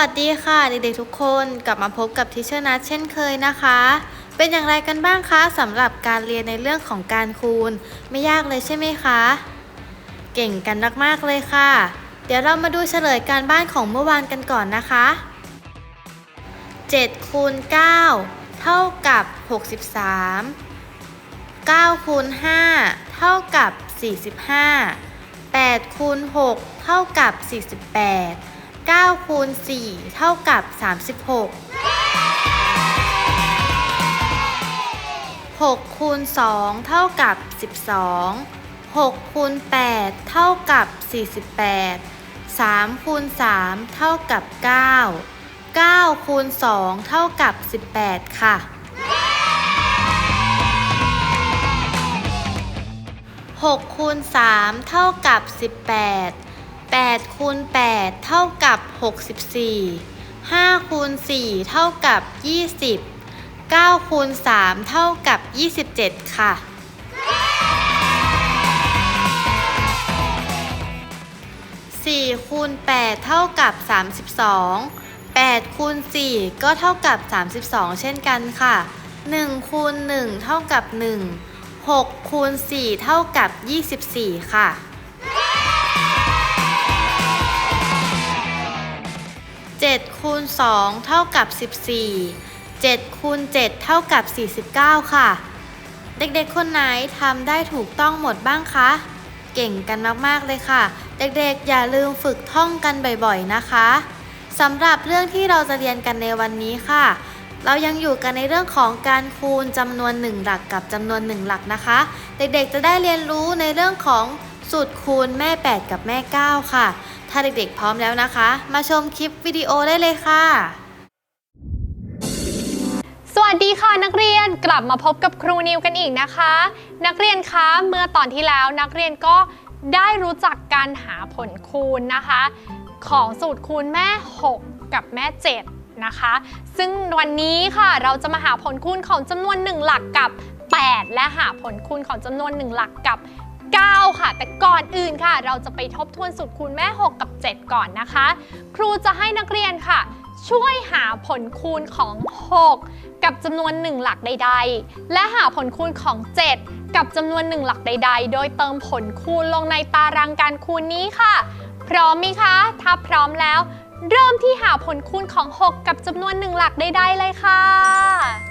วัสดีค่ะเด็กๆทุกคนกลับมาพบกับทิเชอร์นัทเช่นเคยนะคะ เป็นอย่างไรกันบ้างคะสำหรับการเรียนในเรื่องของการคูณ ไม่ยากเลยใช่ไหมคะ เก่งกันมากๆเลยค่ะ เดี๋ยวเรามาดูเฉลยการบ้านของเมื่อวานกันก่อนนะคะ7คูณ9เท่ากับ 63 9คูณ5เท่ากับ 45 8คูณ6เท่ากับ 48 9คูณ4เท่ากับ 36 6คูณ2เท่ากับ 12 6คูณ8เท่ากับ 48 3คูณ3เท่ากับ 9 9คูณ2เท่ากับ 18 ค่ะ 6คูณ3เท่ากับ 18 8คูณ8เท่ากับ 64 5คูณ4เท่ากับ 20 9คูณ3เท่ากับ 27 ค่ะ 4คูณ8เท่ากับ 32 8คูณ4ก็เท่ากับ 32 เช่นกันค่ะ 1คูณ1เท่ากับ 1 6คูณ4เท่ากับ 24 ค่ะ คูณ 2 เท่ากับ 14 7คูณ7เท่ากับ 49 ค่ะ เด็กๆ คนไหนทำได้ถูกต้องหมดบ้างคะ เก่งกันมากๆเลยค่ะ เด็กๆ อย่าลืมฝึกท่องกันบ่อยๆ นะคะสำหรับเรื่องที่เราจะเรียนกันในวันนี้ค่ะ เรายังอยู่กันในเรื่องของการคูณจำนวน 1 หลักกับจำนวน 1 หลักนะคะ เด็กๆ จะได้เรียนรู้ในเรื่องของ สูตรคูณแม่ 8 กับแม่ 9 ค่ะ ถ้าเด็กๆพร้อมแล้วนะคะ มาชมคลิปวิดีโอได้เลยค่ะ สวัสดีค่ะนักเรียนกลับมาพบกับครูนิวกันอีกนะคะ นักเรียนคะเมื่อตอนที่แล้วนักเรียนก็ได้รู้จักการหาผลคูณนะคะ ของสูตรคูณแม่ 6 กับแม่ 7 นะคะ ซึ่งวันนี้ค่ะเราจะมาหาผลคูณของจำนวน 1 หลักกับ 8 และหาผลคูณของจำนวน 1 หลักกับ 9 ค่ะ แต่ก่อนอื่นค่ะ เราจะไปทบทวนสูตรคูณแม่ 6 กับ 7 ก่อนนะคะ ครูจะให้นักเรียนค่ะ ช่วยหาผลคูณของ 6 กับจำนวน 1 หลักใด ๆ และหาผลคูณของ 7 กับจำนวน 1 หลักใด ๆ โดยเติมผลคูณลงในตารางการคูณนี้ค่ะ พร้อมไหมคะ ถ้าพร้อมแล้ว เริ่มที่หาผลคูณของ 6 กับจำนวน 1 หลักใดๆเลยค่ะ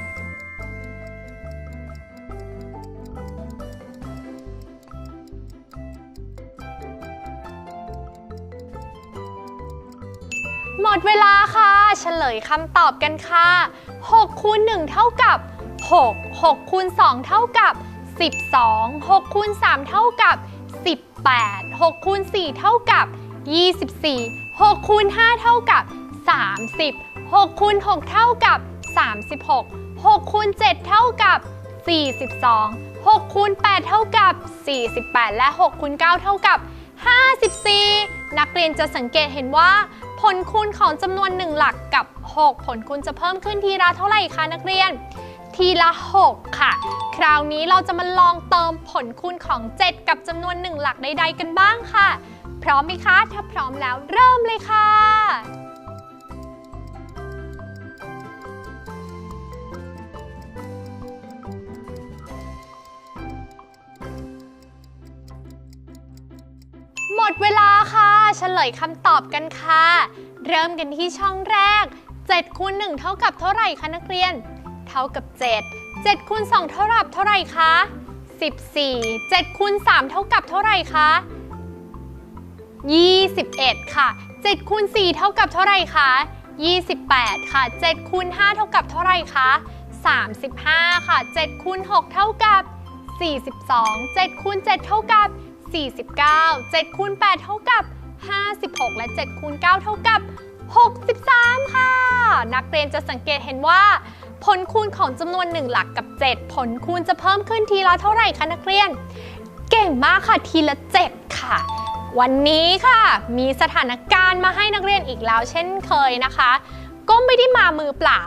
มดเวลาค่ะ เฉลยคำตอบกันค่ะ 6คูณ1เท่ากับ 6 6คูณ2เท่ากับ 12 6คูณ3เท่ากับ 18 6คูณ4เท่ากับ 24 6คูณ5เท่ากับ 30 6คูณ6เท่ากับ 36 6คูณ7เท่ากับ 42 6คูณ8เท่ากับ 48 และ6คูณ9เท่ากับ 54 นักเรียนจะสังเกตเห็นว่า ผลคูณของจำนวน 1 หลักกับ 6 ผลคูณจะเพิ่มขึ้นทีละเท่าไหร่คะนักเรียน ทีละ 6 ค่ะ คราวนี้เราจะมาลองเติมผลคูณของ 7 กับจำนวน 1 หลักใด ๆ กันบ้างค่ะ พร้อมไหมคะ ถ้าพร้อมแล้วเริ่มเลยค่ะ ดเวลาค่ะเฉลยคำตอบกันค่ะ เริ่มกันที่ช่องแรก7คูณ1เท่ากับเท่าไหร่คะนักเรียน เท่ากับ 7 7คูณ2เท่ากับเท่าไหร่คะ14 7คูณ3เท่ากับเท่าไหร่คะ21 ค่ะ 7คูณ4เท่ากับเท่าไหร่คะ28 ค่ะ 7คูณ5เท่ากับเท่าไหร่คะ35 ค่ะ 7คูณ6เท่ากับ 42 7คูณ7เท่ากับ 49 7คูณ8เท่ากับ 56 และ7คูณ9เท่ากับ 63 ค่ะ นักเรียนจะสังเกตเห็นว่า ผลคูณของจำนวน 1 หลักกับ 7 ผลคูณจะเพิ่มขึ้นทีละเท่าไหร่คะนักเรียน เก่งมากค่ะทีละ 7 ค่ะ วันนี้ค่ะ มีสถานการณ์มาให้นักเรียนอีกแล้วเช่นเคยนะคะ ก็ไม่ได้มามือเปล่า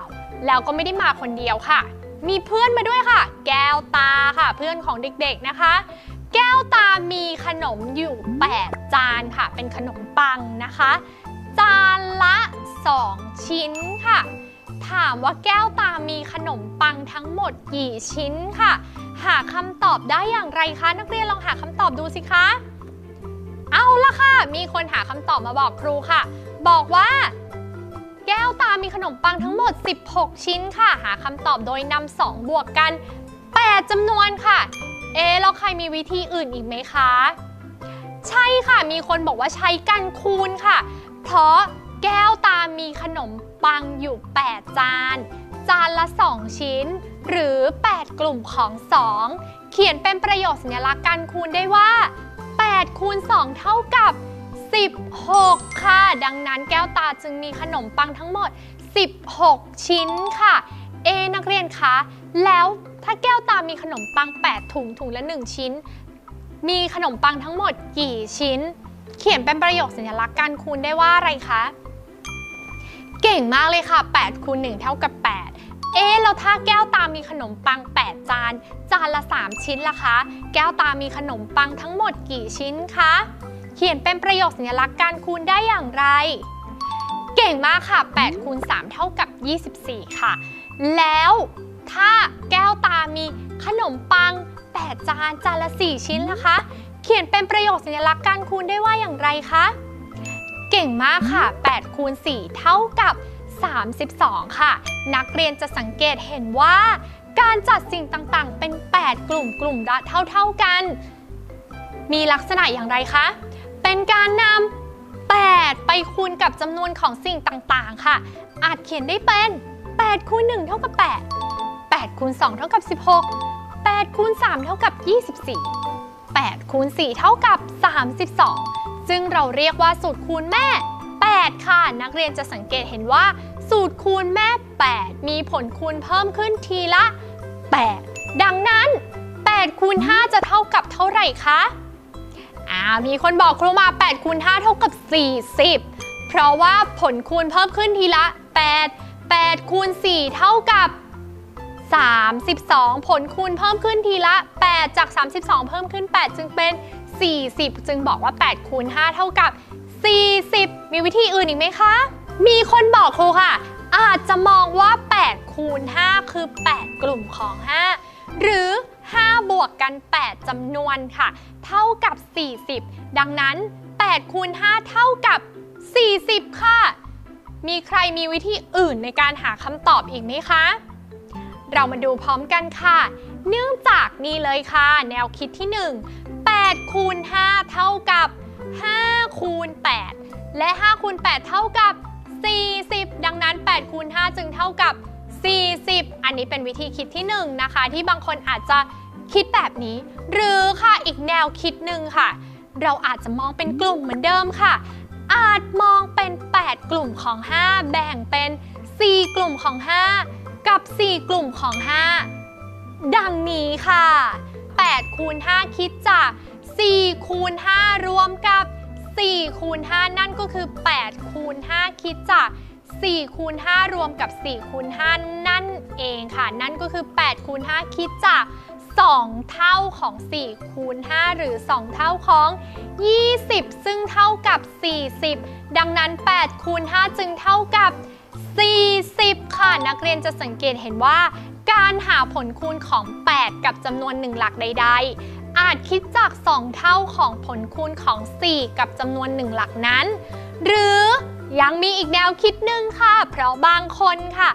แล้วก็ไม่ได้มาคนเดียวค่ะ มีเพื่อนมาด้วยค่ะ แก้วตาค่ะ เพื่อนของเด็กๆนะคะ แก้วตามีขนมอยู่ 8 จานค่ะ เป็นขนมปังนะคะ จานละ 2 ชิ้นค่ะ ถามว่าแก้วตามีขนมปังทั้งหมดกี่ชิ้นค่ะ หาคำตอบได้อย่างไรคะ นักเรียนลองหาคำตอบดูสิคะ เอาละค่ะ มีคนหาคำตอบมาบอกครูค่ะ บอกว่าแก้วตามีขนมปังทั้งหมด 16 ชิ้นค่ะ หาคำตอบโดยนำ2บวกกัน 8จำนวนค่ะ เอะแล้วใครมีวิธีอื่นอีกไหมคะ ใช่ค่ะ มีคนบอกว่าใช้กันคูณค่ะ เพราะแก้วตามีขนมปังอยู่ 8 จาน จานละ 2 ชิ้น หรือ 8 กลุ่มของ 2 เขียนเป็นประโยคสัญลักษณ์การคูณได้ว่า 8 คูณ 2 เท่ากับ 16 ค่ะ ดังนั้นแก้วตาจึงมีขนมปังทั้งหมด 16 ชิ้นค่ะ เอนักเรียนคะ แล้ว ถ้าแก้วตามีขนมปัง 8 ถุงถุงละ 1 ชิ้น มีขนมปังทั้งหมดกี่ชิ้น เขียนเป็นประโยคสัญลักษณ์การคูณได้ว่าอะไรคะ เก่งมากเลยค่ะ8คูณ1เท่ากับ 8 เอ๊ะแล้วถ้าแก้วตามีขนมปัง 8 จาน จานละ 3 ชิ้นล่ะคะ แก้วตามีขนมปังทั้งหมดกี่ชิ้นคะ เขียนเป็นประโยคสัญลักษณ์การคูณได้อย่างไรเก่งมากค่ะ8คูณ3เท่ากับ 24 ค่ะ แล้ว ถ้าแก้วตามีขนมปัง 8 จานจานละ 4 ชิ้นล่ะคะ เขียนเป็นประโยคสัญลักษณ์การคูณได้ว่าอย่างไรคะ เก่งมากค่ะ8คูณ4เท่ากับ 32 ค่ะ นักเรียนจะสังเกตเห็นว่า การจัดสิ่งต่างๆ เป็น 8 กลุ่มกลุ่มละเท่า ๆกัน มีลักษณะอย่างไรคะ เป็นการนำ8 ไปคูณกับจำนวนของสิ่งต่างๆ ค่ะ อาจเขียนได้เป็น8คูณ1เท่ากับ 8 8คูณ2เท่ากับ 16 8คูณ3เท่ากับ 24 8คูณ4เท่ากับ 32 ซึ่งเราเรียกว่าสูตรคูณแม่ 8 ค่ะ นักเรียนจะสังเกตเห็นว่า สูตรคูณแม่ 8 มีผลคูณเพิ่มขึ้นทีละ 8 ดังนั้น 8คูณ5จะเท่ากับเท่าไหร่คะอ่ามีคนบอกครูมา8คูณ5เท่ากับ 40 เพราะว่าผลคูณเพิ่มขึ้นทีละ 8 8คูณ4เท่ากับ 32 ผลคูณเพิ่มขึ้นทีละ 8 จาก 32 เพิ่มขึ้น 8 จึงเป็น 40 จึงบอกว่า 8 คูณ 5 เท่ากับ 40 มีวิธีอื่นอีกไหมคะ มีคนบอกครูค่ะ อาจจะมองว่า 8 คูณ 5 คือ 8 กลุ่มของ 5 หรือ 5 บวกกัน 8จำนวนค่ะ เท่ากับ 40 ดังนั้น 8 คูณ 5 เท่ากับ 40 ค่ะ มีใครมีวิธีอื่นในการหาคำตอบอีกไหมคะ เรามาดูพร้อมกันค่ะ เนื่องจากนี่เลยค่ะ แนวคิดที่ 1 8คูณ5เท่ากับ 5 คูณ 8 และ 5 คูณ 8 เท่ากับ 40 ดังนั้น 8คูณ5จึงเท่ากับ 40 อันนี้เป็นวิธีคิดที่ 1 นะคะ ที่บางคนอาจจะคิดแบบนี้ หรือค่ะอีกแนวคิดหนึ่งค่ะ เราอาจจะมองเป็นกลุ่มเหมือนเดิมค่ะ อาจมองเป็น 8 กลุ่มของ 5 แบ่งเป็น 4 กลุ่มของ 5 กับ 4 กลุ่มของ 5 ดังนี้ค่ะ8คูณ5คิดจาก 4 คูณ 5 รวมกับ 4 คูณ 5 นั่นก็คือ 8 คูณ 5 คิดจาก 4 คูณ 5 รวมกับ 4 คูณ 5 นั่นเองค่ะ นั่นก็คือ 8 คูณ 5 คิดจาก 2 เท่าของ 4 คูณ 5 หรือ 2 เท่าของ 20 ซึ่งเท่ากับ 40 ดังนั้น 8 คูณ 5 จึงเท่ากับ 40 ค่ะ นักเรียนจะสังเกตเห็นว่า การหาผลคูณของ 8 กับจำนวน 1 หลักใด ๆ อาจคิดจาก 2 เท่าของผลคูณของ 4 กับจำนวน 1 หลักนั้น หรือยังมีอีกแนวคิดหนึ่งค่ะ เพราะบางคนค่ะ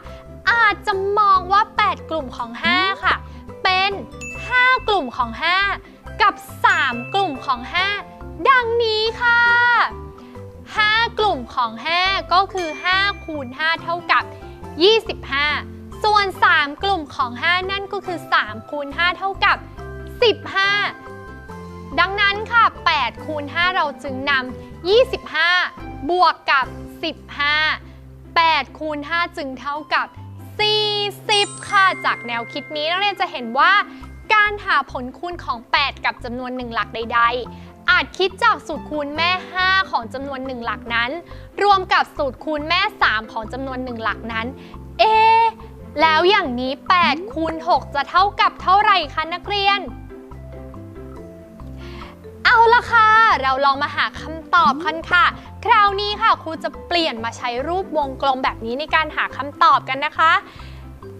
อาจจะมองว่า 8 กลุ่มของ 5 ค่ะ เป็น 5 กลุ่มของ 5 กับ 3 กลุ่มของ 5 ดังนี้ค่ะ 5 กลุ่มของ 5 ก็คือ 5 คูณ 5 เท่ากับ 25 ส่วน 3 กลุ่มของ 5 นั่นก็คือ 3 คูณ 5 เท่ากับ 15 ดังนั้นค่ะ 8 คูณ 5 เราจึงนำ25 บวกกับ 15 8 คูณ 5 จึงเท่ากับ 40 ค่ะ จากแนวคิดนี้นักเรียนจะเห็นว่าการหาผลคูณของ 8 กับจำนวน1หลักใด ๆ อาจคิดจากสูตรคูณแม่ 5 ของจำนวน 1 หลักนั้น รวมกับสูตรคูณแม่ 3 ของจำนวน 1 หลักนั้น เอแล้วอย่างนี้8คูณ6จะเท่ากับเท่าไหร่คะนักเรียน เอาละค่ะ เราลองมาหาคำตอบกันค่ะ คราวนี้ค่ะครูจะเปลี่ยนมาใช้รูปวงกลมแบบนี้ในการหาคำตอบกันนะคะ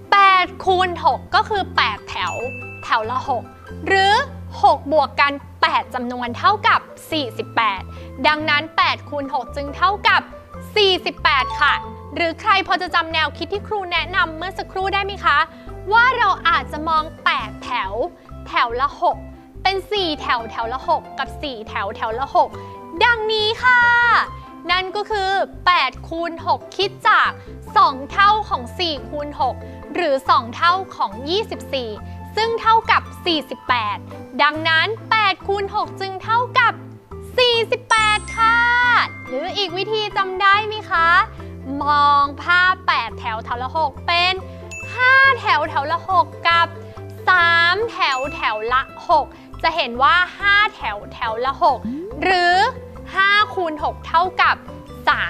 8คูณ6ก็คือ 8 แถว แถวละ 6 หรือ 6 บวกกัน 8จำนวนเท่ากับ 48 ดังนั้น8คูณ6จึงเท่ากับ 48 ค่ะ หรือใครพอจะจำแนวคิดที่ครูแนะนำเมื่อสักครู่ได้ไหมคะ ว่าเราอาจจะมอง 8 แถว แถวละ 6 เป็น 4 แถวแถวละ 6 กับ 4 แถวแถวละ 6 ดังนี้ค่ะ นั่นก็คือ 8 คูณ 6 คิดจาก 2 เท่าของ 4 คูณ 6 หรือ 2 เท่าของ 24 ซึ่งเท่ากับ 48 ดังนั้น8คูณ6จึงเท่ากับ 48 ค่ะ หรืออีกวิธีจำได้ไหมคะ มองภาพ 8 แถวแถวละ 6 เป็น 5 แถวแถวละ 6 กับ 3 แถวแถวละ 6 จะเห็นว่า 5 แถวแถวละ 6 หรือ 5 คูณ 6 เท่ากับ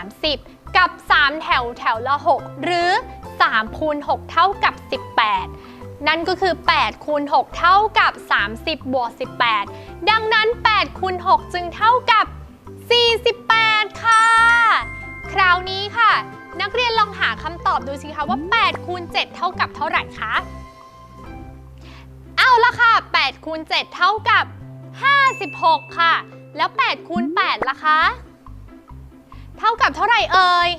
30 กับ 3 แถวแถวละ 6 หรือ3คูณ6เท่ากับ 18 นั่นก็คือ8คูณ6เท่ากับ 30บวก18 ดังนั้น8คูณ6จึงเท่ากับ 48 ค่ะ คราวนี้ค่ะ นักเรียนลองหาคำตอบดูสิคะว่า8คูณ7เท่ากับเท่าไหร่คะเอาละค่ะ8คูณ7เท่ากับ 56 ค่ะ แล้ว8คูณ8ล่ะคะ เท่ากับเท่าไหร่เอ่ย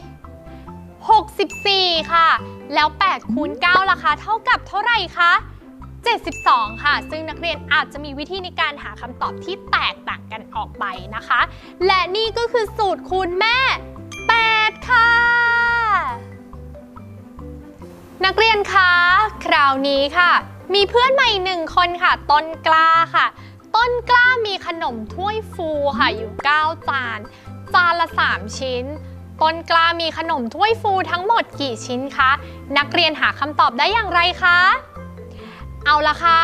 64 ค่ะ แล้ว8คูณ9ล่ะคะเท่ากับเท่าไหร่คะ 72 ค่ะ ซึ่งนักเรียนอาจจะมีวิธีในการหาคำตอบที่แตกต่างกันออกไปนะคะ และนี่ก็คือสูตรคูณแม่ 8 ค่ะ นักเรียนคะ คราวนี้ค่ะ มีเพื่อนใหม่หนึ่งคนค่ะ ต้นกล้าค่ะ ต้นกล้ามีขนมถ้วยฟูค่ะอยู่ 9 จาน จานละ 3 ชิ้น ต้นกล้ามีขนมถ้วยฟูทั้งหมดกี่ชิ้นคะ นักเรียนหาคำตอบได้อย่างไรคะ เอาละค่ะ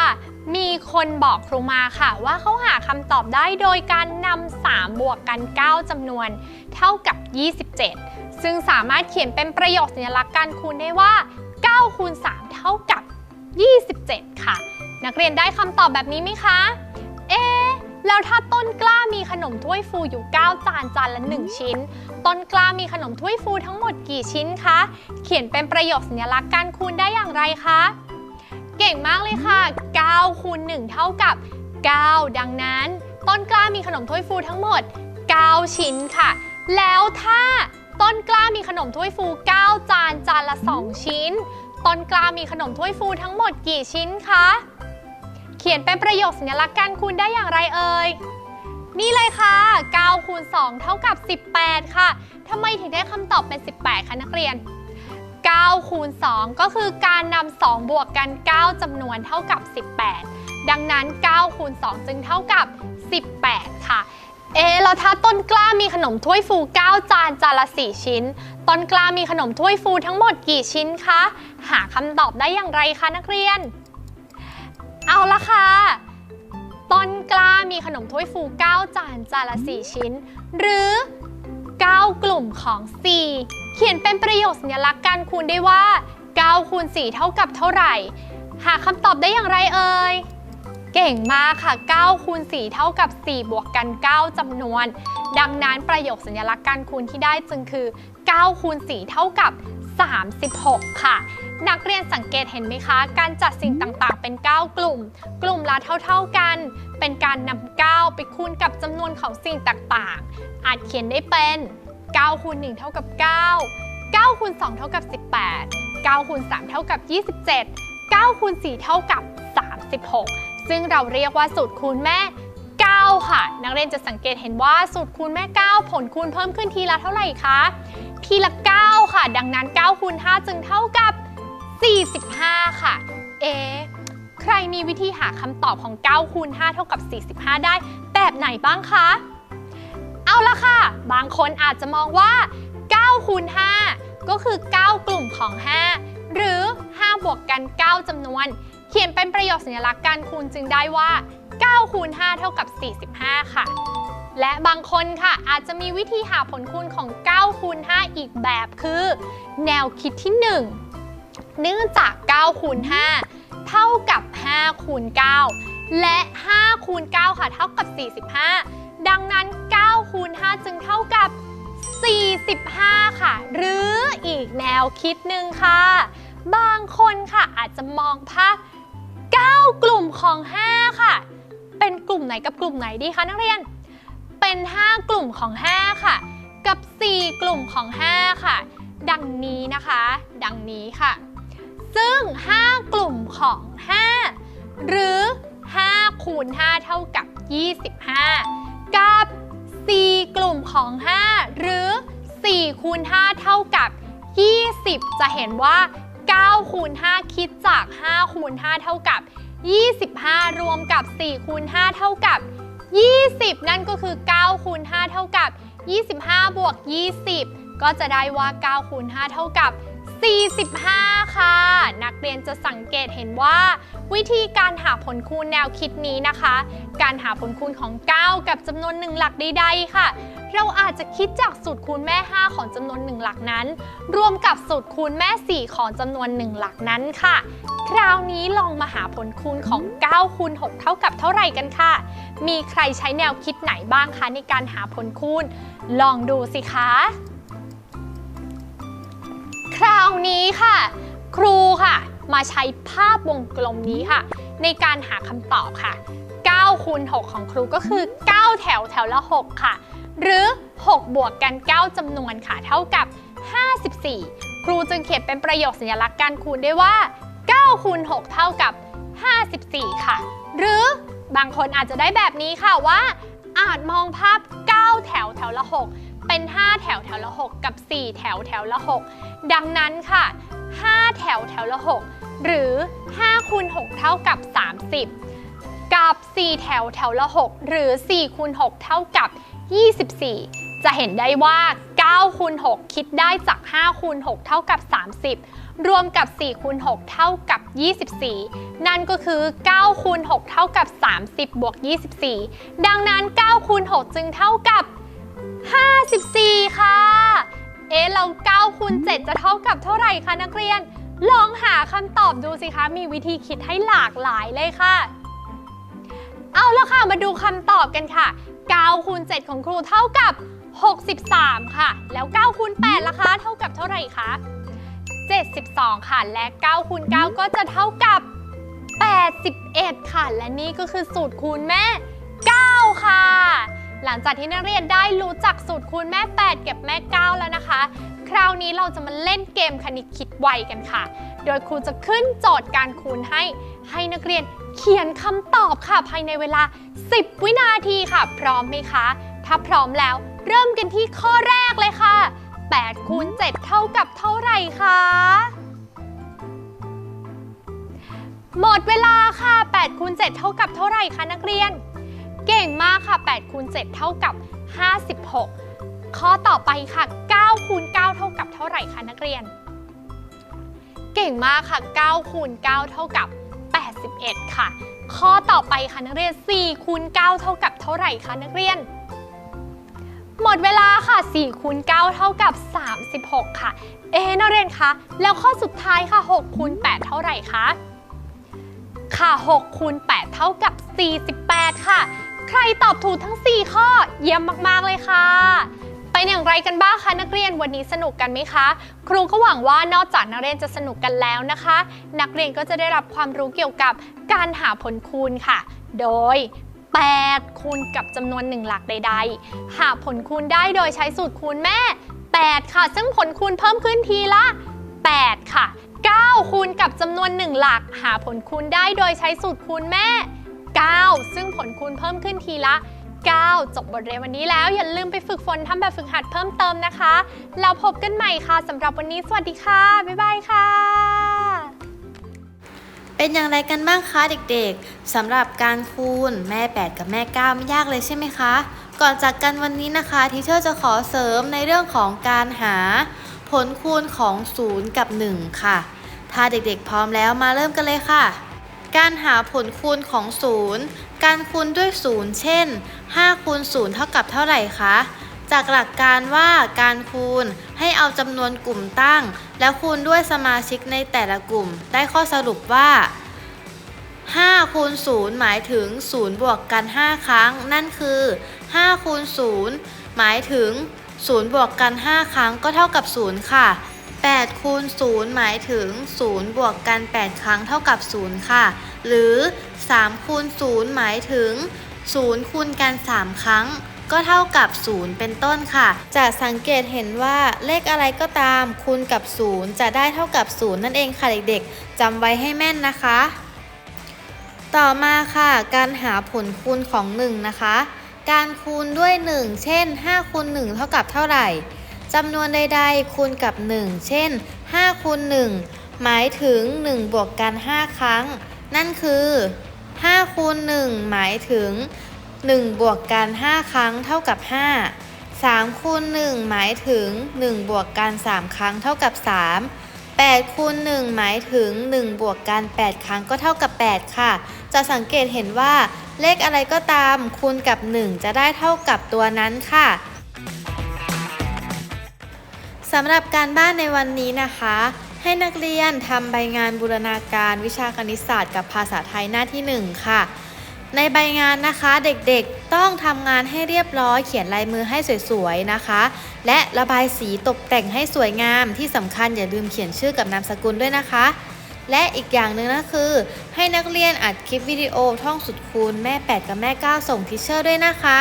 มีคนบอกครูมาค่ะ ว่าเขาหาคำตอบได้โดยการนำ3บวกกัน 9จำนวน เท่ากับ 27 ซึ่งสามารถเขียนเป็นประโยคสัญลักษณ์การคูณได้ว่า9คูณ3เท่ากับ 27 ค่ะ นักเรียนได้คำตอบแบบนี้ไหมคะ เอ๊แล้วถ้าต้นกล้ามีขนมถ้วยฟูอยู่ 9 จานจานละ 1 ชิ้น ต้นกล้ามีขนมถ้วยฟูทั้งหมดกี่ชิ้นคะ เขียนเป็นประโยคสัญลักษณ์การคูณได้อย่างไรคะ เก่งมากเลยค่ะ 9 คูณ 1 เท่ากับ 9 ดังนั้น ต้นกล้ามีขนมถ้วยฟูทั้งหมด 9 ชิ้นค่ะ แล้วถ้าต้นกล้ามีขนมถ้วยฟู 9 จาน จานละ 2 ชิ้น ต้นกล้ามีขนมถ้วยฟูทั้งหมดกี่ชิ้นคะ เขียนเป็นประโยคสัญลักษณ์การคูณได้อย่างไรเอ่ย นี่เลยค่ะ9คูณ2เท่ากับ 18 ค่ะทำไมถึงได้คำตอบเป็น 18 คะนักเรียน9คูณ2ก็คือการนำ2บวกกัน 9จำนวนเท่ากับ 18 ดังนั้น9คูณ2จึงเท่ากับ 18 ค่ะ เอะแล้วถ้าต้นกล้ามีขนมถ้วยฟู 9 จานจานละ 4 ชิ้น ต้นกล้ามีขนมถ้วยฟูทั้งหมดกี่ชิ้นคะ หาคำตอบได้อย่างไรคะนักเรียน เอาละค่ะ มีขนมถ้วยฟู 9 จานจานละ 4 ชิ้น หรือ 9 กลุ่มของ 4 เขียนเป็นประโยคสัญลักษณ์การคูณได้ว่า9คูณ4เท่ากับเท่าไหร่ หาคำตอบได้อย่างไรเอ่ยเก่งมากค่ะ 9 คูณ 4 เท่ากับ 4 บวกกัน 9จำนวน ดังนั้นประโยคสัญลักษณ์การคูณที่ได้จึงคือ 9 คูณ 4 เท่ากับ 36 ค่ะ นักเรียนสังเกตเห็นไหมคะ การจัดสิ่งต่างๆ เป็น 9 กลุ่ม กลุ่มละเท่า ๆกัน เป็นการนำ9ไปคูณกับจำนวนของสิ่งต่างๆ อาจเขียนได้เป็น9คูณ1เท่ากับ 9 9คูณ2เท่ากับ 18 9คูณ3เท่ากับ 27 9คูณ4เท่ากับ 36 ซึ่งเราเรียกว่าสูตรคูณแม่ 9 ค่ะ นักเรียนจะสังเกตเห็นว่าสูตรคูณแม่ 9 ผลคูณเพิ่มขึ้นทีละเท่าไหร่คะ ทีละ 9 ค่ะ ดังนั้น9คูณ5จึงเท่ากับ 45 ค่ะ เอ ใครมีวิธีหาคำตอบของ9คูณ5เท่ากับ 45 ได้ แบบไหนบ้างคะ เอาละค่ะ บางคนอาจจะมองว่า9คูณ5ก็คือ 9 กลุ่มของ 5 หรือ 5 บวกกัน 9จำนวน เขียนเป็นประโยคสัญลักษณ์การคูณจึงได้ว่า9คูณ5เท่ากับ 45 ค่ะ และบางคนค่ะอาจจะมีวิธีหาผลคูณของ9คูณ5อีกแบบคือ แนวคิดที่ 1 เนื่องจาก9คูณ5 เท่ากับ5คูณ9และ5คูณ9ค่ะ เท่ากับ 45 ดังนั้น9คูณ5จึงเท่ากับ 45 ค่ะ หรืออีกแนวคิดหนึ่งค่ะ บางคนค่ะอาจจะมองภาพ 9 กลุ่มของ 5 ค่ะ เป็นกลุ่มไหนกับกลุ่มไหนดีคะนักเรียน เป็น 5 กลุ่มของ 5 ค่ะ กับ 4 กลุ่มของ 5 ค่ะ ดังนี้นะคะ ดังนี้ค่ะ ซึ่ง 5 กลุ่มของ 5 หรือ 5 คูณ 5 เท่ากับ 25 กับ 4 กลุ่มของ 5 หรือ 4 คูณ 5 เท่ากับ 20 จะเห็นว่า 9 คูณ 5 คิดจาก 5 คูณ 5 เท่ากับ 25 รวมกับ 4 คูณ 5 เท่ากับ 20 นั่นก็คือ 9 คูณ 5 เท่ากับ 25 บวก 20 ก็จะได้ว่า 9 คูณ 5 เท่ากับ 45 ค่ะ นักเรียนจะสังเกตเห็นว่า วิธีการหาผลคูณแนวคิดนี้นะคะ การหาผลคูณของ 9 กับจำนวน 1 หลักใดๆค่ะ เราอาจจะคิดจากสูตรคูณแม่ 5 ของจำนวน 1 หลักนั้น รวมกับสูตรคูณแม่ 4 ของจำนวน 1 หลักนั้นค่ะ คราวนี้ลองมาหาผลคูณของ 9 คูณ 6 เท่ากับเท่าไหร่กันค่ะ มีใครใช้แนวคิดไหนบ้างคะในการหาผลคูณ ลองดูสิคะ คราวนี้ค่ะ ครูค่ะ มาใช้ภาพวงกลมนี้ค่ะ ในการหาคำตอบค่ะ9คูณ6ของครูก็คือ 9 แถวแถวละ 6 ค่ะ หรือ 6 บวกกัน 9จำนวนค่ะ เท่ากับ 54 ครูจึงเขียนเป็นประโยคสัญลักษณ์การคูณได้ว่า 9คูณ6เท่ากับ 54 ค่ะ หรือบางคนอาจจะได้แบบนี้ค่ะว่า อาจมองภาพ 9 แถวแถวละ 6 เป็น 5 แถวแถวละ 6 กับ 4 แถวแถวละ 6 ดังนั้นค่ะ 5 แถวแถวละ 6 หรือ5คูณ6เท่ากับ 30 กับ 4 แถวแถวละ 6 หรือ4คูณ6เท่ากับ 24 จะเห็นได้ว่า 9คูณ6คิดได้จาก 5คูณ6เท่ากับ 30 รวมกับ 4คูณ6เท่ากับ 24 นั่นก็คือ 9คูณ6เท่ากับ 30 บวก 24 ดังนั้น 9คูณ6จึงเท่ากับ 54 ค่ะ เอ๊ะเรา9คูณ7จะเท่ากับเท่าไหร่คะนักเรียน ลองหาคำตอบดูสิคะ มีวิธีคิดให้หลากหลายเลยค่ะ เอาละค่ะ มาดูคำตอบกันค่ะ9คูณ7ของครูเท่ากับ 63 ค่ะ แล้ว9คูณ8ล่ะคะ เท่ากับเท่าไหร่คะ 72 ค่ะ และ9คูณ9ก็จะเท่ากับ 81 ค่ะ และนี่ก็คือสูตรคูณแม่ 9 ค่ะ หลังจากที่นักเรียนได้รู้จักสูตรคูณแม่ 8 เก็บแม่ 9 แล้วนะคะ คราวนี้เราจะมาเล่นเกมคณิตคิดไวกันค่ะ โดยครูจะขึ้นโจทย์การคูณให้ ให้นักเรียนเขียนคำตอบค่ะ ภายในเวลา 10 วินาทีค่ะ พร้อมไหมคะ ถ้าพร้อมแล้วเริ่มกันที่ข้อแรกเลยค่ะ8คูณ7เท่ากับเท่าไหร่คะหมดเวลาค่ะ8คูณ7เท่ากับเท่าไหร่คะนักเรียน เก่ง ค่ะ8คูณ7เท่ากับ 56 ข้อต่อไปค่ะ9คูณ9เท่ากับเท่าไหร่คะนักเรียน เก่งมากค่ะ9คูณ9เท่ากับ 81 ค่ะ ข้อต่อไปค่ะนักเรียน4คูณ9เท่ากับเท่าไหร่คะนักเรียนหมดเวลาค่ะ4คูณ9เท่ากับ 36 ค่ะ เอะนักเรียนคะ แล้วข้อสุดท้ายค่ะ6คูณ8เท่าไหร่คะ ค่ะ6คูณ8เท่ากับ 48 ค่ะ รตอบถูกทั้ง 4 ข้อ เยี่ยมมาก ๆ เลยค่ะ เป็นอย่างไรกันบ้างคะนักเรียนวันนี้สนุกกันไหมคะ ครูก็หวังว่านอกจากนักเรียนจะสนุกกันแล้วนะคะ นักเรียนก็จะได้รับความรู้เกี่ยวกับการหาผลคูณค่ะ โดย 8 คูณกับจำนวน1หลักใด ๆ หาผลคูณได้โดยใช้สูตรคูณแม่ 8 ค่ะ ซึ่งผลคูณเพิ่มขึ้นทีละ 8 ค่ะ 9 คูณกับจำนวน1หลัก หาผลคูณได้โดยใช้สูตรคูณแม่ 9 ซึ่งผลคูณเพิ่มขึ้นทีละ 9 จบบทเรียนวันนี้แล้ว อย่าลืมไปฝึกฝนทำแบบฝึกหัดเพิ่มเติมนะคะแล้วพบกันใหม่ค่ะสำหรับวันนี้สวัสดีค่ะ บ๊ายบายค่ะ เป็นอย่างไรกันบ้างคะเด็กๆสำหรับการคูณแม่ 8 กับแม่ 9 ไม่ยากเลยใช่ไหมคะ ก่อนจากกันวันนี้นะคะทีเชอร์จะขอเสริมในเรื่องของการหา ผลคูณของ 0 กับ 1 ค่ะ ถ้าเด็กๆพร้อมแล้วมาเริ่มกันเลยค่ะ การหาผลคูณของ0การคูณด้วย0เช่น5คูณ0เท่ากับเท่าไหร่คะ จากหลักการว่าการคูณให้เอาจำนวนกลุ่มตั้ง แล้วคูณด้วยสมาชิกในแต่ละกลุ่ม ได้ข้อสรุปว่า5คูณ0หมายถึง 0 บวกกัน 5 ครั้ง นั่นคือ5คูณ0หมายถึง 0 บวกกัน 5 ครั้งก็เท่ากับ 0 ค่ะ 8คูณ0หมายถึง 0 บวกกัน 8 ครั้งเท่ากับ 0 ค่ะ หรือ3คูณ0หมายถึง 0 คูณกัน 3 ครั้ง ก็เท่ากับ 0 เป็นต้นค่ะ จะสังเกตเห็นว่าเลขอะไรก็ตามคูณกับ 0 จะได้เท่ากับ 0 นั่นเองค่ะเด็กๆจำไว้ให้แม่นนะคะ ต่อมาค่ะ การหาผลคูณของ 1 นะคะ การคูณด้วย 1 เช่น5คูณ1เท่ากับเท่าไหร่ จำนวนใดๆ คูณกับ 1 เช่น5คูณ1หมายถึง 1 บวกกัน 5 ครั้ง นั่นคือ5คูณ1หมายถึง 1 บวกกัน 5 ครั้งเท่ากับ 5 3คูณ1หมายถึง 1 บวกกัน 3 ครั้งเท่ากับ 3 8คูณ1หมายถึง 1 บวกกัน 8 ครั้งก็เท่ากับ 8 ค่ะ จะสังเกตเห็นว่า เลขอะไรก็ตามคูณกับ 1 จะได้เท่ากับตัวนั้นค่ะ สำหรับการบ้านในวันนี้นะคะ ให้นักเรียนทำใบงานบูรณาการวิชาคณิตศาสตร์กับภาษาไทยหน้าที่ 1 ค่ะ ในใบงานนะคะเด็กๆต้องทำงานให้เรียบร้อย เขียนลายมือให้สวยๆนะคะ และระบายสีตกแต่งให้สวยงามที่สำคัญอย่าลืมเขียนชื่อกับนามสกุลด้วยนะคะ และอีกอย่างหนึ่งก็คือ ให้นักเรียนอัดคลิปวิดีโอท่องสุดคูณแม่ 8 กับแม่ 9 ส่งทิเชอร์ด้วยนะคะ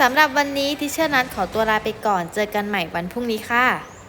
สำหรับวันนี้ทิเชอร์นัทขอตัวลาไปก่อน เจอกันใหม่วันพรุ่งนี้ค่ะ